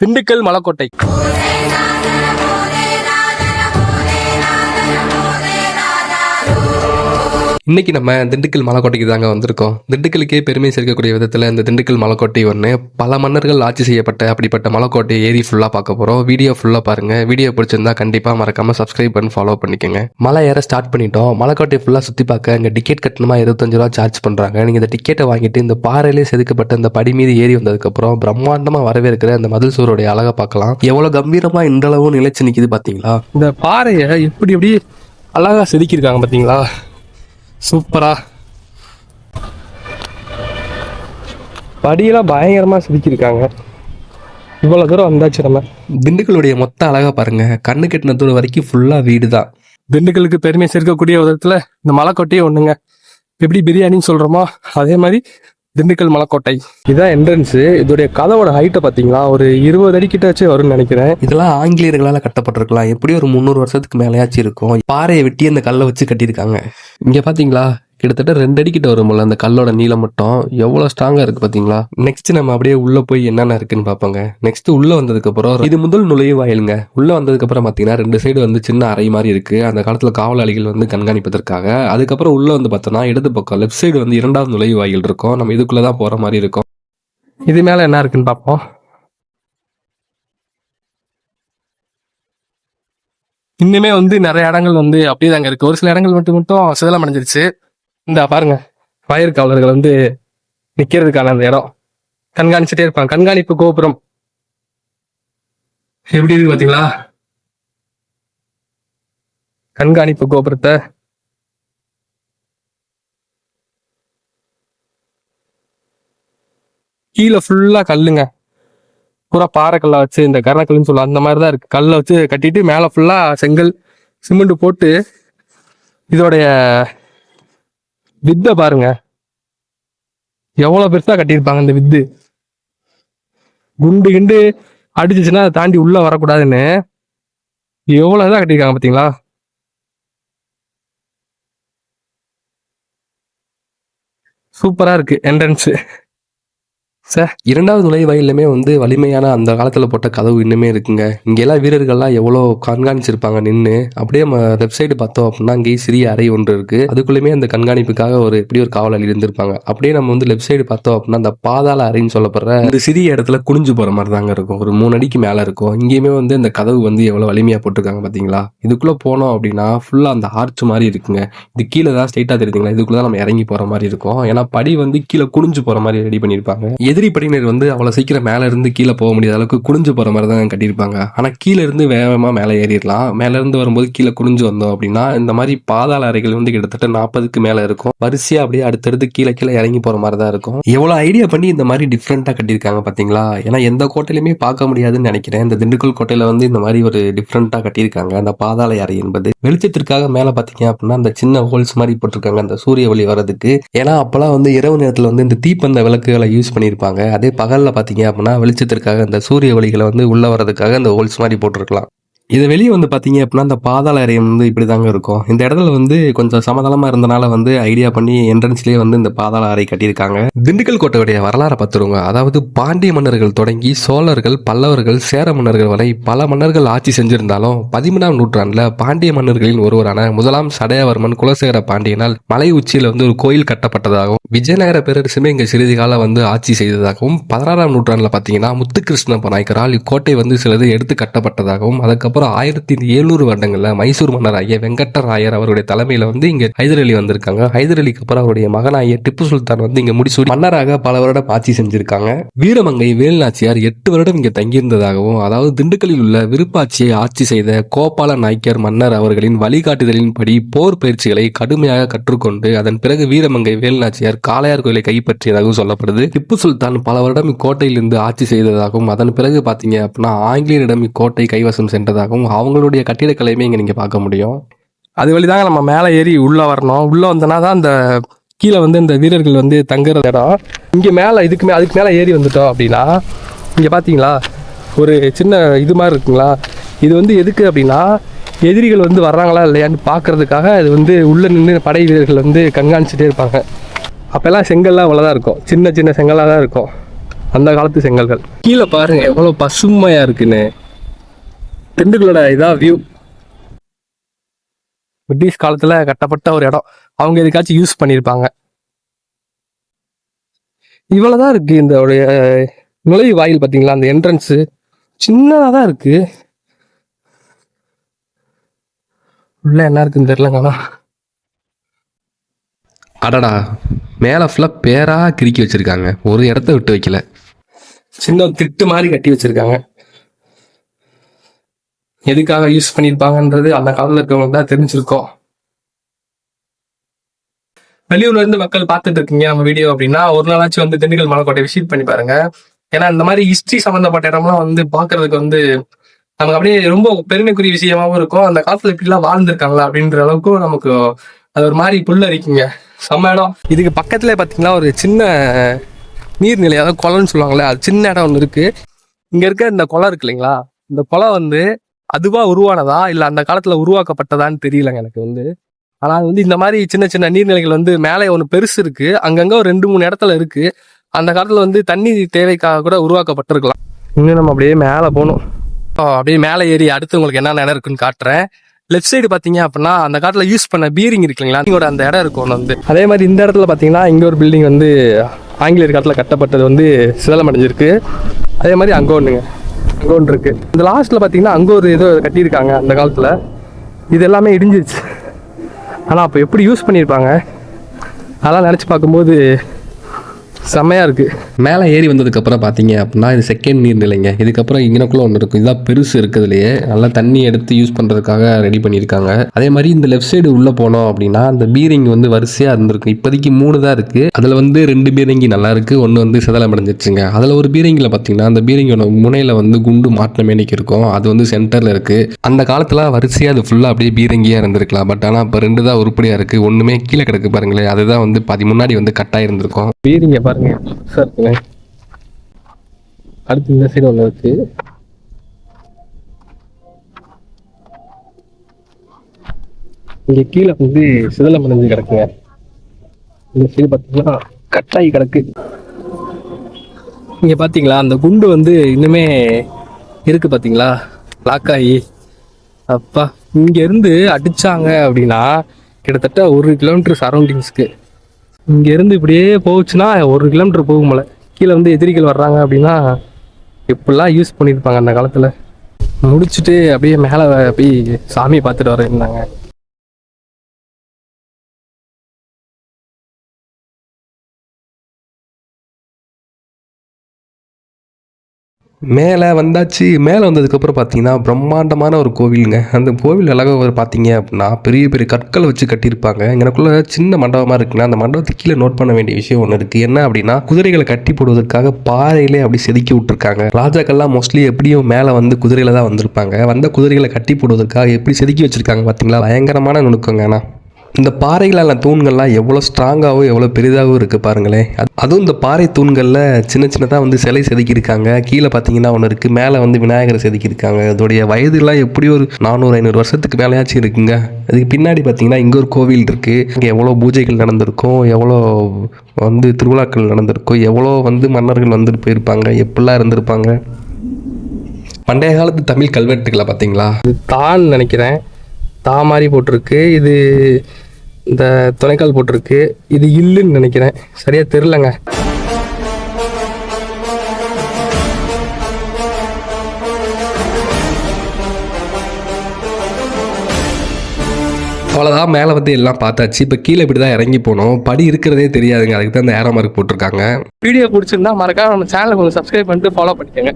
திண்டுக்கல் மலைக்கோட்டை. இன்னைக்கு நம்ம திண்டுக்கல் மலைக்கோட்டைக்கு தாங்க வந்திருக்கோம். திண்டுக்கலுக்கே பெருமை சேர்க்கக்கூடிய விதத்தில் இந்த திண்டுக்கல் மலைக்கோட்டை ஒன்று பல மன்னர்கள் ஆட்சி செய்யப்பட்ட அப்படிப்பட்ட மலைக்கோட்டை ஏரி ஃபுல்லாக பார்க்க போகிறோம் வீடியோ ஃபுல்லாக பாருங்கள் வீடியோ பிடிச்சிருந்தா கண்டிப்பாக மறக்காமல் சப்ஸ்கிரைப் பண்ணி ஃபாலோ பண்ணிக்கோங்க. மலை ஏற ஸ்டார்ட் பண்ணிட்டோம். மலைக்கோட்டை ஃபுல்லாக சுற்றி பார்க்க இங்கே டிக்கெட் கட்டணமா? இருபத்தஞ்சு ரூபா சார்ஜ் பண்ணுறாங்க நீங்கள் இந்த டிக்கெட்டை வாங்கிட்டு இந்த பாறையிலே செதுக்கப்பட்ட இந்த படி மீது ஏறி வந்ததுக்கப்புறம் பிரம்மாண்டமாக வரவேற்கிற அந்த மதில் சூரோடைய அழகை பார்க்கலாம். எவ்வளோ கம்பீரமாக இன்றளவும் நிலைச்சு நிற்கிது பார்த்தீங்களா இந்த பாறையை எப்படி எப்படி அழகாக செதுக்கியிருக்காங்க பார்த்தீங்களா சூப்பரா. படியெல்லாம் பயங்கரமா செதுக்கியிருக்காங்க இவ்வளவு தூரம் வந்தாச்சு நம்ம. திண்டுக்கலுடைய மொத்த அழகா பாருங்க. கண்ணு கெட்டின தூரம் வரைக்கும் ஃபுல்லா வீடு தான் திண்டுக்கலுக்கு பெருமை சேர்க்கக்கூடிய விதத்துல இந்த மலைக்கோட்டையே ஒண்ணுங்க. எப்படி பிரியாணின்னு சொல்றோமோ அதே மாதிரி திண்டுக்கல் மலைக்கோட்டை. இதான் என்ட்ரன்ஸ் இதோடைய கதவோட ஹைட்டை பாத்தீங்களா ஒரு இருபது அடி கிட்ட வச்சு வரும்னு நினைக்கிறேன். இதெல்லாம் ஆங்கிலேயர்களால கட்டப்பட்டிருக்கலாம். எப்படியும் ஒரு முந்நூறு வருஷத்துக்கு மேலேயாச்சும் இருக்கும். பாறையை வெட்டி அந்த கல்லை வச்சு கட்டியிருக்காங்க. இங்க பாத்தீங்களா கிட்டத்தட்ட ரெண்டு அடி கிட்ட வரும்ல அந்த கல்லோட நீளம் மட்டும். எவ்வளவு ஸ்ட்ராங்கா இருக்கு பாத்தீங்களா? நெக்ஸ்ட் நம்ம அப்படியே உள்ள போய் என்னென்ன இருக்குன்னு பார்ப்போங்க. நெக்ஸ்ட் உள்ள வந்ததுக்கு அப்புறம் இது முதல் நுழைவு வாயிலுங்க. உள்ள வந்ததுக்கு அப்புறம் பாத்தீங்கன்னா ரெண்டு சைடு வந்து சின்ன அறை மாதிரி இருக்கு. அந்த காலத்துல காவலாளிகள் வந்து கண்காணிப்பதற்காக. அதுக்கப்புறம் உள்ள வந்து பார்த்தோம்னா இடது பக்கம் லெஃப்ட் சைடு வந்து இரண்டாவது நுழைவு வாயில் இருக்கும். நம்ம இதுக்குள்ள தான் போற மாதிரி இருக்கும். இது மேல என்ன இருக்குன்னு பார்ப்போம். இன்னுமே வந்து நிறைய இடங்கள் வந்து அப்படியே தாங்க இருக்கு. ஒரு சில இடங்கள் மட்டும் மட்டும் சிதலம் அடைஞ்சிருச்சு இந்த பாருங்க. வயர் காவலர்கள் வந்து நிக்கிறதுக்கான அந்த இடம். கண்காணிச்சுட்டே இருப்பாங்க. கண்காணிப்பு கோபுரம். எப்படி இருக்கு பாத்தீங்களா? கண்காணிப்பு கோபுரத்தை. கீழே ஃபுல்லா கல்லுங்க. பூரா பாறை வச்சு இந்த கருணக்கல்லுன்னு சொல்லுவோம் அந்த மாதிரி தான் இருக்கு. கல்லை வச்சு கட்டிட்டு மேலே ஃபுல்லா செங்கல் சிமெண்ட் போட்டு இதோடைய வித்தை பாருங்க. எவ்வளவு பெருசா கட்டியிருப்பாங்க இந்த வித்து. குண்டு கிண்டு அடிச்சுச்சுன்னா அதை தாண்டி உள்ள வரக்கூடாதுன்னு. எவ்வளவு தான் கட்டியிருக்காங்க பாத்தீங்களா சூப்பரா இருக்கு என்ட்ரன்ஸ் சார் இரண்டாவது நுழைவாயிலுமே வந்து வலிமையான அந்த காலத்தில் போட்ட கதவு இன்னுமே இருக்குங்க. இங்கெல்லாம் வீரர்கள்லாம் எவ்வளோ கண்காணிச்சிருப்பாங்க நின்று அப்படியே நம்ம லெஃப்ட் சைடு பார்த்தோம் அப்படின்னா அங்கேயே சிறிய அறை ஒன்று இருக்கு. அதுக்குள்ளேயுமே அந்த கண்காணிப்புக்காக ஒரு எப்படி ஒரு காவலாளி இருந்திருப்பாங்க. அப்படியே நம்ம வந்து லெஃப்ட் சைடு பார்த்தோம் அப்படின்னா அந்த பாதாள அறைன்னு சொல்லப்படுற இந்த சிறிய இடத்துல குனிஞ்சு போகிற மாதிரி தாங்க இருக்கும். ஒரு மூணு அடிக்கு மேலே இருக்கும். இங்கேயுமே வந்து இந்த கதவு வந்து எவ்வளோ வலிமையாக போட்டிருக்காங்க பார்த்தீங்களா? இதுக்குள்ளே போனோம் அப்படின்னா ஃபுல்லாக அந்த ஆர்ச் மாதிரி இருக்குங்க. இது கீழே தான் ஸ்ட்ரைட்டாக தெரியுதுங்களா? இதுக்குள்ளே தான் நம்ம இறங்கி போகிற மாதிரி இருக்கும். ஏன்னா படி வந்து கீழே குனிஞ்சு போகிற மாதிரி ரெடி பண்ணியிருப்பாங்க. எதிரி படையினர் வந்து அவ்வளோ சீக்கிரம் மேலே இருந்து கீழே போக முடியாத அளவுக்கு குனிஞ்சு போகிற மாதிரி தான் கட்டியிருப்பாங்க. ஆனால் கீழே இருந்து மேலே ஏறிடலாம். மேலேருந்து வரும்போது கீழே குனிஞ்சு வந்தோம் அப்படின்னா இந்த மாதிரி பாதாள அறைகள் வந்து கிட்டத்தட்ட நாற்பதுக்கு மேலே இருக்கும். வரிசையா அப்படியே அடுத்தடுத்து கீழே கீழே இறங்கி போகிற மாதிரி தான் இருக்கும். எவ்வளோ ஐடியா பண்ணி இந்த மாதிரி டிஃப்ரெண்ட்டாக கட்டியிருக்காங்க பார்த்தீங்களா ஏன்னா எந்த கோட்டையிலுமே பார்க்க முடியாதுன்னு நினைக்கிறேன். இந்த திண்டுக்கல் கோட்டையில் வந்து இந்த மாதிரி ஒரு டிஃப்ரெண்ட்டாக கட்டியிருக்காங்க. அந்த பாதாள அறை என்பது. வெளிச்சத்திற்காக மேலே பார்த்தீங்க அப்படின்னா அந்த சின்ன ஹோல்ஸ் மாதிரி போட்டிருக்காங்க. அந்த சூரிய ஒளி வர்றதுக்கு. ஏன்னா அப்போலாம் வந்து இரவு நேரத்தில் வந்து இந்த தீப்பந்த விளக்குகளை யூஸ் பண்ணியிருப்பாங்க. அதே பகல்ல பாத்தீங்க அப்படின்னா வெளிச்சத்திற்காக அந்த சூரிய ஒளிகளை வந்து உள்ள வர்றதுக்காக அந்த ஹோல்ஸ் மாதிரி போட்டிருக்கலாம். இது வெளியே வந்து பார்த்தீங்க அப்படின்னா இந்த பாதாள அறை வந்து இப்படி தாங்க இருக்கும். இந்த இடத்துல வந்து கொஞ்சம் சமதளமாக இருந்தனால வந்து ஐடியா பண்ணி என்ட்ரன்ஸ்லேயே வந்து இந்த பாதாள அறை கட்டியிருக்காங்க. திண்டுக்கல் கோட்டையுடைய வரலாறை பார்த்துருங்க அதாவது பாண்டிய மன்னர்கள் தொடங்கி சோழர்கள் பல்லவர்கள் சேர மன்னர்கள் வரை பல மன்னர்கள் ஆட்சி செஞ்சிருந்தாலும் பதிமூணாம் நூற்றாண்டில் பாண்டிய மன்னர்களின் ஒருவரான முதலாம் சடையவர்மன் குலசேகர பாண்டியனால் மலை உச்சியில் வந்து ஒரு கோயில் கட்டப்பட்டதாகவும் விஜயநகர பேரரசுமே இங்கே சிறிது காலம் வந்து ஆட்சி செய்ததாகவும் பதினாறாம் நூற்றாண்டில் பார்த்தீங்கன்னா முத்துகிருஷ்ண நாயக்கரால் இக்கோட்டை வந்து சிலது எடுத்து கட்டப்பட்டதாகவும் அதுக்கப்புறம் ஆயிரத்தி எழுநூறு வருடங்களில் மைசூர் மன்னராகிய ஐயா வெங்கட்டராயர் அவருடைய தலைமையில் வந்து இங்கே ஹைதர் அலி வந்திருக்காங்க. ஹைதர் அலிக்கு அப்புறம் அவருடைய மகனாகிய டிப்பு சுல்தான் வந்து இங்கே முடிசூடி மன்னராக பல வருடம் ஆட்சி செஞ்சிருக்காங்க. வீரமங்கை வேலுநாச்சியார் எட்டு வருடம் இங்கே தங்கியிருந்ததாகவும் அதாவது திண்டுக்கல்லில் உள்ள விருப்பாட்சியை ஆட்சி செய்த கோபால நாய்க்கர் மன்னர் அவர்களின் வழிகாட்டுதலின்படி போர் பயிற்சிகளை கடுமையாக கற்றுக்கொண்டு அதன் பிறகு வீரமங்கை வேலுநாச்சியார் காளையார் கோயிலை கைப்பற்றியதாகவும் சொல்லப்படுது. திப்பு சுல்தான் பல வருடம் இக்கோட்டையிலிருந்து ஆட்சி செய்ததாகவும் அதன் பிறகு பார்த்தீங்க அப்படின்னா ஆங்கிலேயரிடம் இக்கோட்டை கைவசம் சென்றதாக ஆகும் அவங்களுடைய கட்டிடக்கலையுமே இங்கே நீங்கள் பார்க்க முடியும். அது வழிதாங்க நம்ம மேலே ஏறி உள்ளே வரணும். உள்ளே வந்தனா தான் அந்த கீழே வந்து இந்த வீரர்கள் வந்து தங்குற இடம். இங்கே மேலே இதுக்கு மே அதுக்கு மேலே ஏறி வந்துட்டோம் அப்படின்னா இங்கே பார்த்தீங்களா ஒரு சின்ன இது மாதிரி இருக்குங்களா? இது வந்து எதுக்கு அப்படின்னா எதிரிகள் வந்து வர்றாங்களா இல்லையான்னு பார்க்கறதுக்காக இது வந்து உள்ளே நின்று படை வீரர்கள் வந்து கண்காணிச்சுட்டே இருப்பாங்க. அப்போல்லாம் செங்கல்லாம் அவ்வளோதான் இருக்கும். சின்ன சின்ன செங்கலாக தான் இருக்கும். அந்த காலத்து செங்கல்கள். கீழே பாருங்கள் எவ்வளோ பசுமையாக இருக்குன்னு. திண்டுக்கலோட இதா வியூ பிரிட்டிஷ் காலத்துல கட்டப்பட்ட ஒரு இடம். அவங்க எதுக்காச்சும் யூஸ் பண்ணியிருப்பாங்க. இவ்வளவுதான் இருக்கு இந்த உடைய நுழைவு வாயில் பாத்தீங்களா? அந்த என்ட்ரன்ஸ் சின்னதா தான் இருக்கு. உள்ள என்ன இருக்குன்னு தெரியலங்கண்ணா அடடா மேலே ஃபுல்லாக பேராக கிறுக்கி வச்சிருக்காங்க. ஒரு இடத்த விட்டு வைக்கல. சின்ன திட்டு மாதிரி கட்டி வச்சிருக்காங்க. எதுக்காக யூஸ் பண்ணியிருப்பாங்கன்றது அந்த காலத்தில் இருக்கவங்களுக்கு தான் தெரிஞ்சிருக்கோம். வெளியூர்ல இருந்து மக்கள் பார்த்துட்டு இருக்கீங்க நம்ம வீடியோ அப்படின்னா ஒரு நாளாச்சும் வந்து திண்டுக்கல் மலைக்கோட்டை விசிட் பண்ணி பாருங்க. ஏன்னா இந்த மாதிரி ஹிஸ்டரி சம்மந்தப்பட்ட இடம்லாம் வந்து பாக்குறதுக்கு வந்து நமக்கு அப்படியே ரொம்ப பெருமைக்குரிய விஷயமாவும் இருக்கும். அந்த காலத்துல இப்படிலாம் வாழ்ந்திருக்காங்களா அப்படின்ற அளவுக்கு நமக்கு அது ஒரு மாதிரி புல்லரிக்குங்க. செம்ம இடம். இதுக்கு பக்கத்துல பாத்தீங்கன்னா ஒரு சின்ன நீர்நிலை அதாவது குளம்னு சொல்லுவாங்கல்ல அது சின்ன இடம் ஒன்று இருக்கு. இங்க இருக்க இந்த குளம் இருக்கு இல்லைங்களா? இந்த குளம் வந்து அதுவா உருவானதா? இல்ல அந்த காலத்துல உருவாக்கப்பட்டதான்னு தெரியலங்க எனக்கு வந்து. ஆனா அது வந்து இந்த மாதிரி சின்ன சின்ன நீர்நிலைகள் வந்து மேலே ஒன்று பெருசு இருக்கு. அங்கங்க ஒரு ரெண்டு மூணு இடத்துல இருக்கு. அந்த காலத்துல வந்து தண்ணி தேவைக்காக கூட உருவாக்கப்பட்டிருக்கலாம். இன்னும் நம்ம அப்படியே மேலே போகணும். அப்படியே மேலே ஏறி அடுத்து உங்களுக்கு என்னென்ன இடம் இருக்குன்னு காட்டுறேன். லெஃப்ட் சைடு பார்த்தீங்க அப்படின்னா அந்த காலத்துல யூஸ் பண்ண பீரிங் இருக்கு இல்லைங்களா? இங்கோட அந்த இடம் இருக்கும் ஒன்று வந்து. அதே மாதிரி இந்த இடத்துல பார்த்தீங்கன்னா இங்கே ஒரு பில்டிங் வந்து ஆங்கிலேயர் காலத்தில் கட்டப்பட்டது வந்து சிதலம் அடைஞ்சிருக்கு அதே மாதிரி அங்கே ஒன்றுங்க அங்கே ஒன்று இருக்குது இந்த லாஸ்ட்டில் பார்த்தீங்கன்னா அங்கே ஒரு ஏதோ கட்டியிருக்காங்க அந்த காலத்தில். இது எல்லாமே இடிஞ்சிருச்சு. ஆனால் அப்போ எப்படி யூஸ் பண்ணியிருப்பாங்க அதெல்லாம் நினச்சி பார்க்கும்போது செம்மையா இருக்கு. மேலே ஏறி வந்ததுக்கப்புறம் பார்த்தீங்க அப்படின்னா இது செகண்ட் நீர்நிலைங்க. இதுக்கப்புறம் இங்கனக்குள்ள ஒன்று இருக்கும். இதுதான் பெருசு இருக்கிறதுலையே. நல்லா தண்ணி எடுத்து யூஸ் பண்ணுறதுக்காக ரெடி பண்ணியிருக்காங்க. அதே மாதிரி இந்த லெஃப்ட் சைடு உள்ளே போனோம் அப்படின்னா அந்த பீரிங் வந்து வரிசையாக இருந்திருக்கும். இப்போதைக்கு மூணு தான் இருக்குது அதில் வந்து ரெண்டு பீரங்கி நல்லா இருக்குது ஒன்று வந்து சிதலம் அடைஞ்சிருச்சுங்க. அதில் ஒரு பீரங்கியில் பார்த்தீங்கன்னா அந்த பீரங்கியோட முனையில் வந்து குண்டு மாட்டின மேனிக்கு இருக்கும். அது வந்து சென்டரில் இருக்குது அந்த காலத்தில் வரிசையாக அது ஃபுல்லாக அப்படியே பீரங்கியாக இருந்திருக்கலாம். பட் ஆனால் இப்போ ரெண்டு தான் உருப்படியாக இருக்குது ஒன்றுமே கீழே கிடக்கு பாருங்களேன். அதுதான் வந்து பாதி முன்னாடி வந்து கட்டாக இருந்திருக்கும் பீரிங்க பாருங்க. புதுசா இருக்குங்க அடுத்து இந்த சைடு ஒன்று இருக்கு. இங்க கீழே வந்து சிதலம் அடைஞ்சு கிடக்குங்க. இந்த சைடு பார்த்தீங்கன்னா கட்டாயி கிடக்கு. இங்க பாத்தீங்களா அந்த குண்டு வந்து இன்னுமே இருக்கு பாத்தீங்களா? லாக் ஆகி. அப்பா இங்க இருந்து அடிச்சாங்க அப்படின்னா கிட்டத்தட்ட ஒரு கிலோமீட்டர் சரௌண்டிங்ஸ்க்கு இங்கேருந்து இப்படியே போச்சுன்னா ஒரு கிலோமீட்டர் போகும் போல. கீழே வந்து எதிரிகள் வர்றாங்க அப்படின்னா எப்படிலாம் யூஸ் பண்ணியிருப்பாங்க அந்த காலத்தில். முடிச்சுட்டு அப்படியே மேலே போய் சாமியை பார்த்துட்டு வர மேலே வந்தாச்சு. மேலே வந்ததுக்கப்புறம் பார்த்தீங்கன்னா பிரம்மாண்டமான ஒரு கோவிலுங்க. அந்த கோவில் அழகாக ஒரு பார்த்தீங்க அப்படின்னா பெரிய பெரிய கற்களை வச்சு கட்டியிருப்பாங்க. எனக்குள்ள சின்ன மண்டபமாக இருக்குன்னா அந்த மண்டபத்துக்கு கீழே நோட் பண்ண வேண்டிய விஷயம் ஒன்று இருக்குது என்ன அப்படின்னா குதிரைகளை கட்டி போடுவதற்காக பாறையிலே அப்படி செதுக்கி விட்டுருக்காங்க. ராஜாக்கள்லாம் மோஸ்ட்லி எப்படியும் மேலே வந்து குதிரையில் தான் வந்திருப்பாங்க. வந்த குதிரைகளை கட்டி போடுவதற்காக எப்படி செதுக்கி வச்சுருக்காங்க பார்த்தீங்களா? பயங்கரமான நுணுக்கங்க ஆனால் இந்த பாறைகளான தூண்கள்லாம் எவ்வளோ ஸ்ட்ராங்காகவும் எவ்வளோ பெரிதாகவும் இருக்குது பாருங்களேன். அது- அதுவும் இந்த பாறை தூண்களில் சின்ன சின்னதாக வந்து சிலை செதுக்கியிருக்காங்க. கீழே பார்த்தீங்கன்னா ஒன்று இருக்குது மேலே வந்து விநாயகரை செதுக்கியிருக்காங்க. அதோடைய வயதுலாம் எப்படி ஒரு நானூறு ஐநூறு வருஷத்துக்கு மேலேயாச்சும் இருக்குங்க. அதுக்கு பின்னாடி பார்த்தீங்கன்னா இங்கே ஒரு கோவில் இருக்குது இங்கே எவ்வளோ பூஜைகள் நடந்திருக்கும் எவ்வளோ வந்து திருவிழாக்கள் நடந்திருக்கும் எவ்வளோ வந்து மன்னர்கள் வந்துட்டு போயிருப்பாங்க எப்படிலாம் இருந்திருப்பாங்க. பண்டைய காலத்து தமிழ் கல்வெட்டுகளை பார்த்தீங்களா? இது தான் நினைக்கிறேன். தா மாதிரி போட்டிருக்கு. இது இந்த துணைக்கால் போட்டிருக்கு. இது இல்லுன்னு நினைக்கிறேன். சரியா தெரிலங்க அவ்வளோதான் மேலே வந்து எல்லாம் பார்த்தாச்சு. இப்போ கீழே இப்படி தான் இறங்கி போனோம். படி இருக்கிறதே தெரியாதுங்க. அதுக்கு தான் அந்த ஏரோ மார்க் போட்டிருக்காங்க. வீடியோ பிடிச்சிருந்தா மறக்காம நம்ம சேனலை கொஞ்சம் சப்ஸ்கிரைப் பண்ணிட்டு ஃபாலோ பண்ணிக்கோங்க.